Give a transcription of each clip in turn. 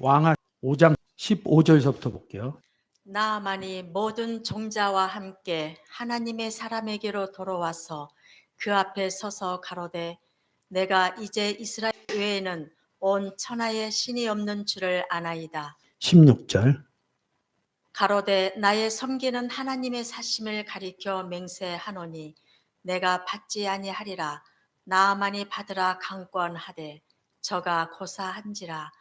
왕하 5장 15절서부터 볼게요. 나아만이 모든 종자와 함께 하나님의 사람에게로 돌아와서 그 앞에 서서 가로되 내가 이제 이스라엘 외에는 온 천하에 신이 없는 줄을 아나이다. 16절. 가로되 나의 섬기는 하나님의 사심을 가리켜 맹세하노니 내가 받지 아니하리라 나아만이 받으라 강권하되 저가 고사한지라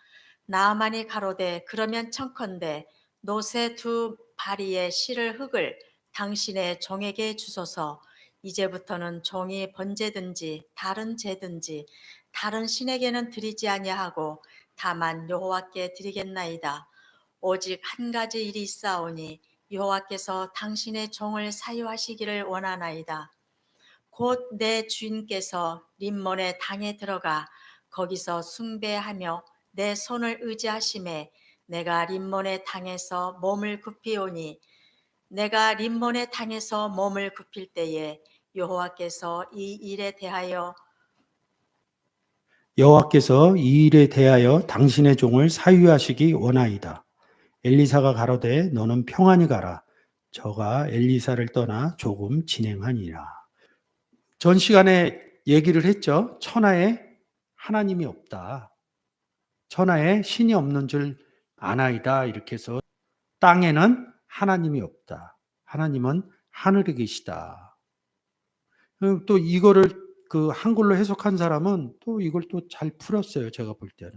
나아만이 가로되 그러면 청컨대. 노새 두 바리의 실을 흙을 당신의 종에게 주소서. 이제부터는 종이 번제든지 다른 제든지 다른 신에게는 드리지 아니하고 다만 여호와께 드리겠나이다. 오직 한 가지 일이 있사오니 여호와께서 당신의 종을 사유하시기를 원하나이다. 곧 내 주인께서 림몬의 당에 들어가 거기서 숭배하며 내 손을 의지하심에 내가 림몬의 당에서 몸을 굽히오니 내가 림몬의 당에서 몸을 굽힐 때에 여호와께서 이 일에 대하여 여호와께서 이 일에 대하여 당신의 종을 사유하시기 원하이다. 엘리사가 가로되 너는 평안히 가라. 저가 엘리사를 떠나 조금 진행하니라. 전 시간에 얘기를 했죠. 천하에 하나님이 없다. 천하에 신이 없는 줄 아나이다. 이렇게 해서 땅에는 하나님이 없다. 하나님은 하늘에 계시다. 음, 또 이거를 그 한글로 해석한 사람은 또 이걸 또 잘 풀었어요. 제가 볼 때는.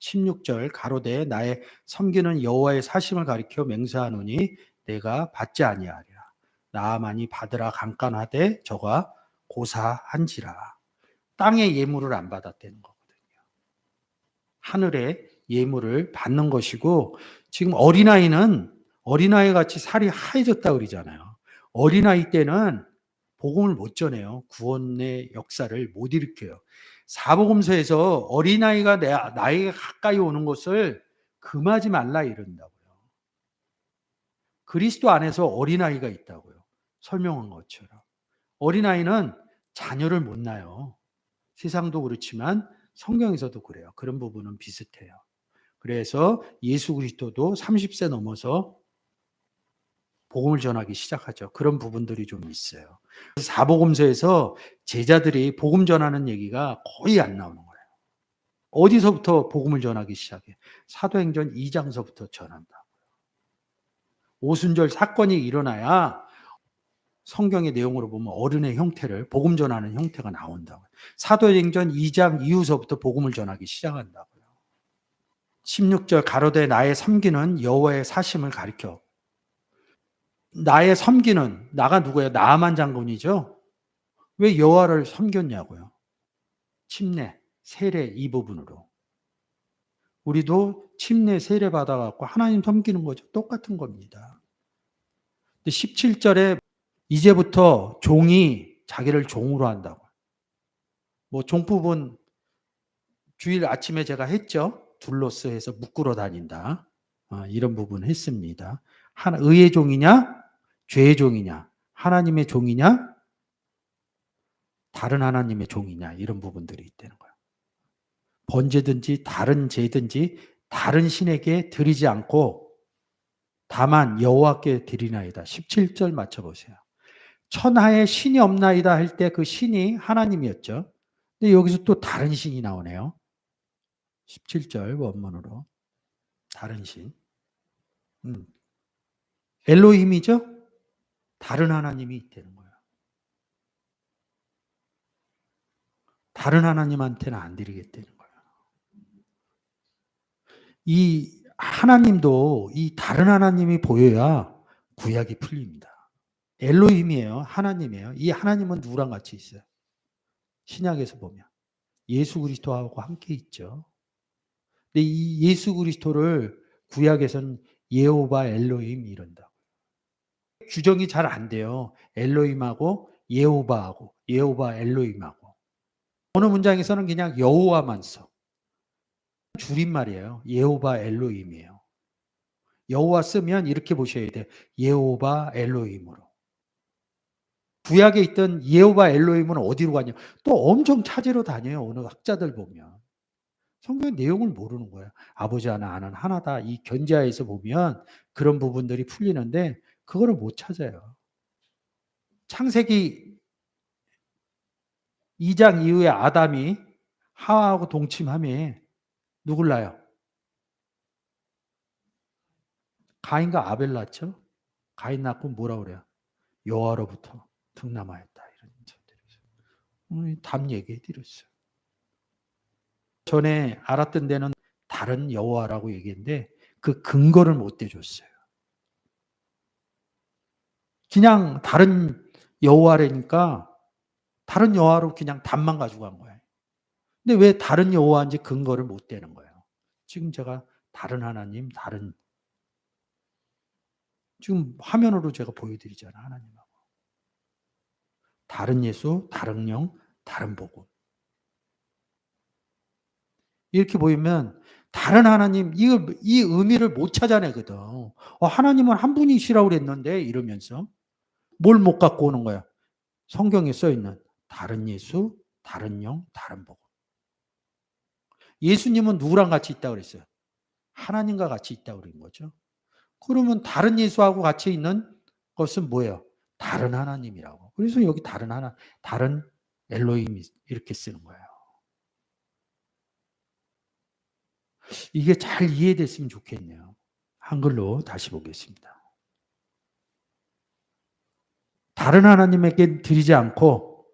16절 가로되 나의 섬기는 여호와의 사심을 가리켜 맹세하노니 내가 받지 아니하리라. 나만이 받으라 강간하되 저가 고사한지라. 땅의 예물을 안 받았다는 거거든요. 하늘의 예물을 받는 것이고 지금 어린아이는 어린아이 같이 살이 하얘졌다 그러잖아요. 어린아이 때는 복음을 못 전해요. 구원의 역사를 못 일으켜요. 사복음서에서 어린아이가 내, 나에게 가까이 오는 것을 금하지 말라 이런다고요. 그리스도 안에서 어린아이가 있다고요. 설명한 것처럼. 어린아이는 자녀를 못 낳아요. 세상도 그렇지만 성경에서도 그래요. 그런 부분은 비슷해요. 그래서 예수 그리스도도 30세 넘어서 복음을 전하기 시작하죠. 그런 부분들이 좀 있어요. 사복음서에서 제자들이 복음 전하는 얘기가 거의 안 나오는 거예요. 어디서부터 복음을 전하기 시작해? 사도행전 2장서부터 전한다고요. 오순절 사건이 일어나야 성경의 내용으로 보면 어른의 형태를 복음 전하는 형태가 나온다고요. 사도행전 2장 이후서부터 복음을 전하기 시작한다고요. 16절 가로되 나의 섬기는 여호와의 사심을 가리켜 나의 섬기는 나가 누구예요? 나만 장군이죠. 왜 여호와를 섬겼냐고요? 침례, 세례 이 부분으로. 우리도 침례, 세례 받아갖고 하나님 섬기는 거죠. 똑같은 겁니다. 17절에 이제부터 종이 자기를 종으로 한다고. 뭐 종부분 주일 아침에 제가 했죠. 둘로스 해서 묶으러 다닌다. 아, 이런 부분 했습니다. 하나, 의의 종이냐? 죄의 종이냐? 하나님의 종이냐? 다른 하나님의 종이냐? 이런 부분들이 있다는 거예요. 번제든지 다른 죄든지 다른 신에게 드리지 않고 다만 여호와께 드리나이다. 17절 맞춰 보세요. 천하에 신이 없나이다 할 때 그 신이 하나님이었죠. 근데 여기서 또 다른 신이 나오네요. 17절 원문으로. 다른 신. 음. 엘로힘이죠? 다른 하나님이 있다는 거예요. 다른 하나님한테는 안 드리겠다는 거예요. 이 하나님도 이 다른 하나님이 보여야 구약이 풀립니다. 엘로힘이에요. 하나님이에요. 이 하나님은 누구랑 같이 있어요? 신약에서 보면 예수 그리스도하고 함께 있죠. 근데 이 예수 그리스도를 구약에서는 예호바 엘로힘 이런다. 규정이 잘 안 돼요. 엘로힘하고 예호바하고 예호바 엘로힘하고 어느 문장에서는 그냥 여호와만 써. 줄임말이에요. 예호바 엘로힘이에요. 여호와 쓰면 이렇게 보셔야 돼요. 예호바 엘로힘으로. 구약에 있던 예호바 엘로힘은 어디로 가냐? 또 엄청 찾으러 다녀요. 어느 학자들 보면. 성경의 내용을 모르는 거예요. 아버지 하나, 아는 하나다. 이 견지하에서 보면 그런 부분들이 풀리는데 그거를 못 찾아요. 창세기 2장 이후에 아담이 하와하고 동침함에 누굴 낳아요? 가인과 아벨 낳죠? 가인 낳고 뭐라 그래요? 여호와로부터 등남하였다. 이런 인사들이죠. 오늘 답 얘기해 드렸어요. 전에 알았던 데는 다른 여호와라고 얘기했는데 그 근거를 못 대줬어요. 그냥 다른 여호와라니까 다른 여호와로 그냥 답만 가지고 간 거예요. 근데 왜 다른 여호와인지 근거를 못 대는 거예요. 지금 제가 다른 하나님, 다른 지금 화면으로 제가 보여드리잖아요. 하나님하고. 다른 예수, 다른 영, 다른 복음. 이렇게 보이면 다른 하나님 이, 이 의미를 못 찾아내거든. 어, 하나님은 한 분이시라고 그랬는데 이러면서 뭘 못 갖고 오는 거야? 성경에 써 있는 다른 예수, 다른 영, 다른 복음. 예수님은 누구랑 같이 있다고 그랬어요? 하나님과 같이 있다고 그런 거죠. 그러면 다른 예수하고 같이 있는 것은 뭐예요? 다른 하나님이라고. 그래서 여기 다른 하나, 다른 엘로힘 이렇게 쓰는 거예요. 이게 잘 이해됐으면 좋겠네요. 한글로 다시 보겠습니다. 다른 하나님에게 드리지 않고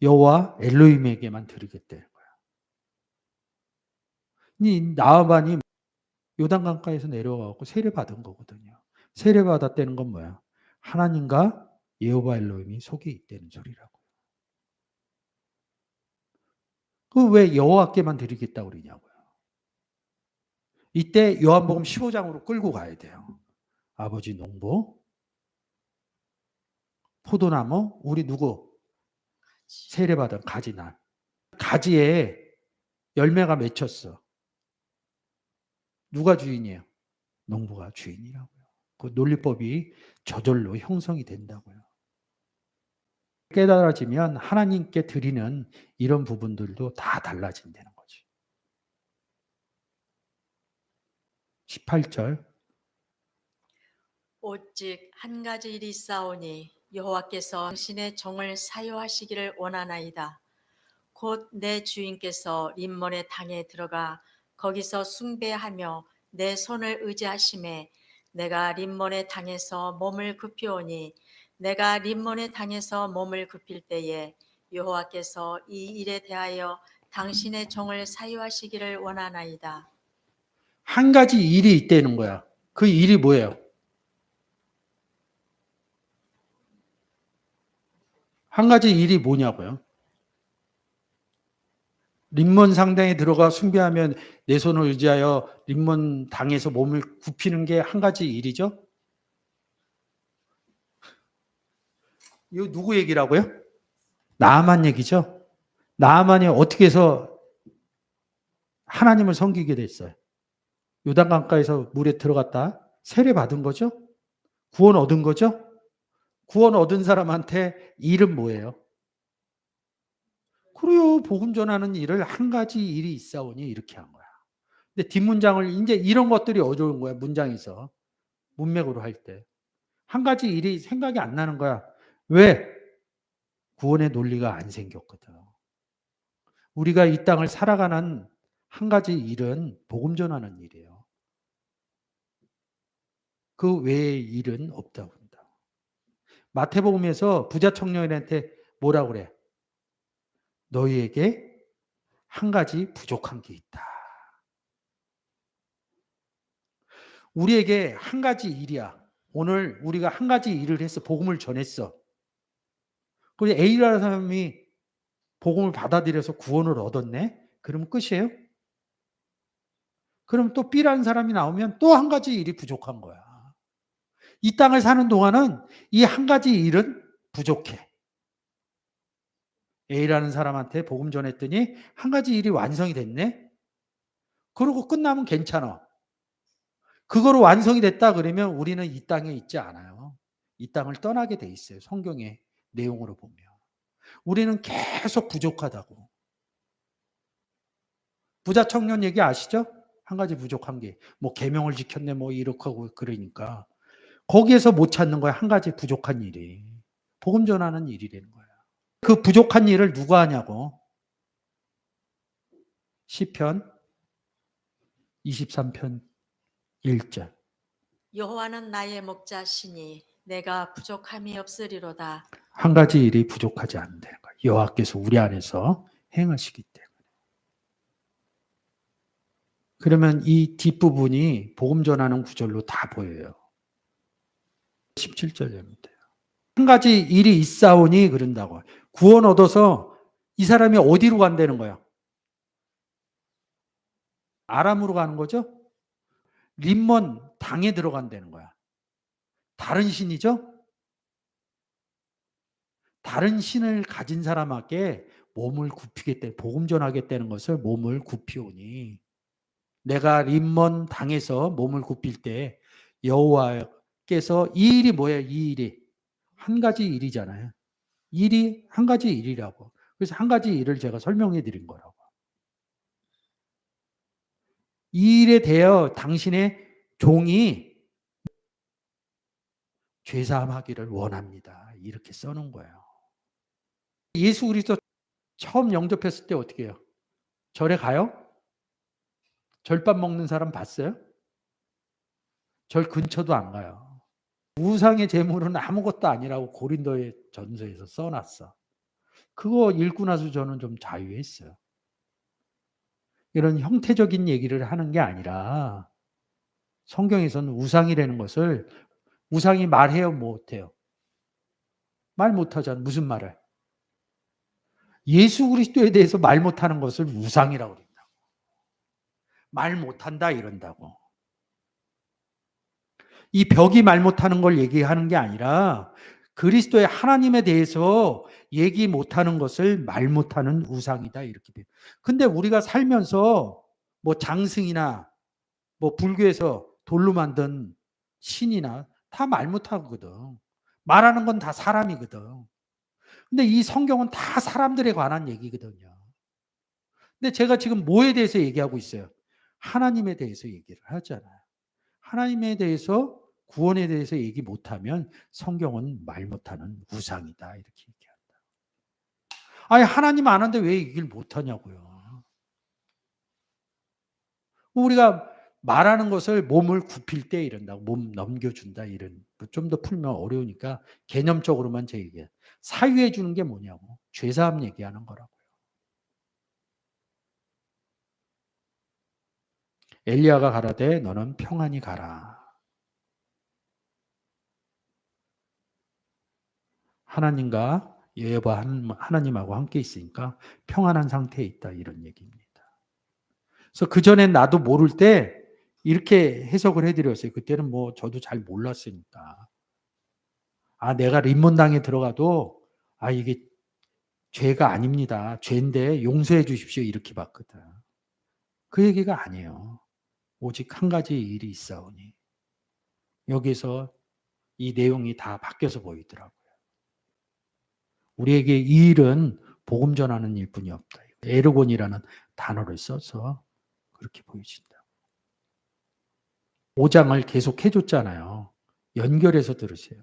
여호와 엘로힘에게만 드리겠다는 거야. 이 나아반이 요단강가에서 내려가고 세례 받은 거거든요. 세례 받았다는 건 뭐야? 하나님과 여호와 엘로힘이 속에 있다는 소리라고. 그왜 여호와께만 드리겠다고 그러냐고요. 이때 요한복음 15장으로 끌고 가야 돼요. 아버지 농부, 포도나무, 우리 누구? 세례받은 가지날. 가지에 열매가 맺혔어. 누가 주인이에요? 농부가 주인이라고요. 그 논리법이 저절로 형성이 된다고요. 깨달아지면 하나님께 드리는 이런 부분들도 다 달라진다는 거지. 18절 오직 한 가지 일이 싸우니 여호와께서 당신의 종을 사유하시기를 원하나이다. 곧 내 주인께서 림몬의 당에 들어가 거기서 숭배하며 내 손을 의지하심에 내가 림몬의 당에서 몸을 굽히오니 내가 림몬의 당에서 몸을 굽힐 때에 여호와께서 이 일에 대하여 당신의 종을 사유하시기를 원하나이다. 한 가지 일이 있다는 거야. 그 일이 뭐예요? 한 가지 일이 뭐냐고요? 림몬 상당에 들어가 숭배하면 내 손을 의지하여 림몬 당에서 몸을 굽히는 게 한 가지 일이죠? 이거 누구 얘기라고요? 나만 얘기죠? 나만이 어떻게 해서 하나님을 섬기게 됐어요? 요단 강가에서 물에 들어갔다 세례 받은 거죠? 구원 얻은 거죠? 구원 얻은 사람한테 일은 뭐예요? 그래요. 복음 전하는 일을 한 가지 일이 있사오니 이렇게 한 거야. 근데 뒷문장을 이제 이런 것들이 어려운 거야. 문장에서 문맥으로 할 때. 한 가지 일이 생각이 안 나는 거야. 왜? 구원의 논리가 안 생겼거든. 우리가 이 땅을 살아가는 한 가지 일은 복음 전하는 일이에요. 그 외의 일은 없다고 한다. 마태복음에서 부자 청년한테 뭐라 그래? 너희에게 한 가지 부족한 게 있다. 우리에게 한 가지 일이야. 오늘 우리가 한 가지 일을 해서 복음을 전했어. 그리고 A라는 사람이 복음을 받아들여서 구원을 얻었네? 그러면 끝이에요? 그럼 또 B라는 사람이 나오면 또 한 가지 일이 부족한 거야. 이 땅을 사는 동안은 이 한 가지 일은 부족해. A라는 사람한테 복음 전했더니 한 가지 일이 완성이 됐네? 그러고 끝나면 괜찮아. 그거로 완성이 됐다 그러면 우리는 이 땅에 있지 않아요. 이 땅을 떠나게 돼 있어요. 성경의 내용으로 보면. 우리는 계속 부족하다고. 부자 청년 얘기 아시죠? 한 가지 부족한 게 뭐 계명을 지켰네 뭐 이렇게 하고 그러니까 거기에서 못 찾는 거야 한 가지 부족한 일이 복음 전하는 일이라는 거야. 그 부족한 일을 누가 하냐고 시편 23편 1절 여호와는 나의 목자시니 내가 부족함이 없으리로다. 한 가지 일이 부족하지 않는다는 거야. 여호와께서 우리 안에서 행하시기 때문에. 그러면 이 뒷부분이 복음 전하는 구절로 다 보여요. 17절 됩니다. 한 가지 일이 있사오니 그런다고. 구원 얻어서 이 사람이 어디로 간다는 거야? 아람으로 가는 거죠? 림몬 당에 들어간다는 거야. 다른 신이죠? 다른 신을 가진 사람에게 몸을 굽히겠다, 복음 전하겠다는 것을 몸을 굽히오니 내가 림몬 당에서 몸을 굽힐 때 여호와께서 이 일이 뭐예요? 이 일이 한 가지 일이잖아요. 일이 한 가지 일이라고. 그래서 한 가지 일을 제가 설명해 드린 거라고. 이 일에 대하여 당신의 종이 죄사함하기를 원합니다. 이렇게 써놓은 거예요. 예수 그리스도 처음 영접했을 때 어떻게 해요? 절에 가요? 절밥 먹는 사람 봤어요? 절 근처도 안 가요. 우상의 제물은 아무것도 아니라고 고린도의 전서에서 써놨어. 그거 읽고 나서 저는 좀 자유했어요. 이런 형태적인 얘기를 하는 게 아니라 성경에서는 우상이라는 것을 우상이 말해요, 못해요? 말 못하잖아. 무슨 말을? 예수 그리스도에 대해서 말 못하는 것을 우상이라고 그런다고. 말 못한다 이런다고. 이 벽이 말 못하는 걸 얘기하는 게 아니라 그리스도의 하나님에 대해서 얘기 못하는 것을 말 못하는 우상이다 이렇게 돼요. 근데 우리가 살면서 뭐 장승이나 뭐 불교에서 돌로 만든 신이나 다 말 못하거든. 말하는 건 다 사람이거든. 근데 이 성경은 다 사람들에 관한 얘기거든요. 근데 제가 지금 뭐에 대해서 얘기하고 있어요? 하나님에 대해서 얘기를 하잖아요. 하나님에 대해서 구원에 대해서 얘기 못하면 성경은 말 못하는 우상이다 이렇게 얘기한다. 아니 하나님 아는데 왜 얘기를 못하냐고요. 우리가 말하는 것을 몸을 굽힐 때 이런다고 몸 넘겨준다 이런 좀 더 풀면 어려우니까 개념적으로만 제 얘기해. 사유해 주는 게 뭐냐고 죄사함 얘기하는 거라고요. 엘리야가 가라되 너는 평안히 가라. 하나님과 여호와 하나님하고 함께 있으니까 평안한 상태에 있다 이런 얘기입니다. 그래서 그 전에 나도 모를 때 이렇게 해석을 해드렸어요. 그때는 뭐 저도 잘 몰랐으니까. 아 내가 림몬당에 들어가도 아 이게 죄가 아닙니다. 죄인데 용서해 주십시오 이렇게 봤거든. 그 얘기가 아니에요. 오직 한 가지 일이 있사오니 여기서 이 내용이 다 바뀌어서 보이더라고요. 우리에게 이 일은 복음 전하는 일뿐이 없다. 에르곤이라는 단어를 써서 그렇게 보여진다. 5장을 계속 해줬잖아요. 연결해서 들으세요.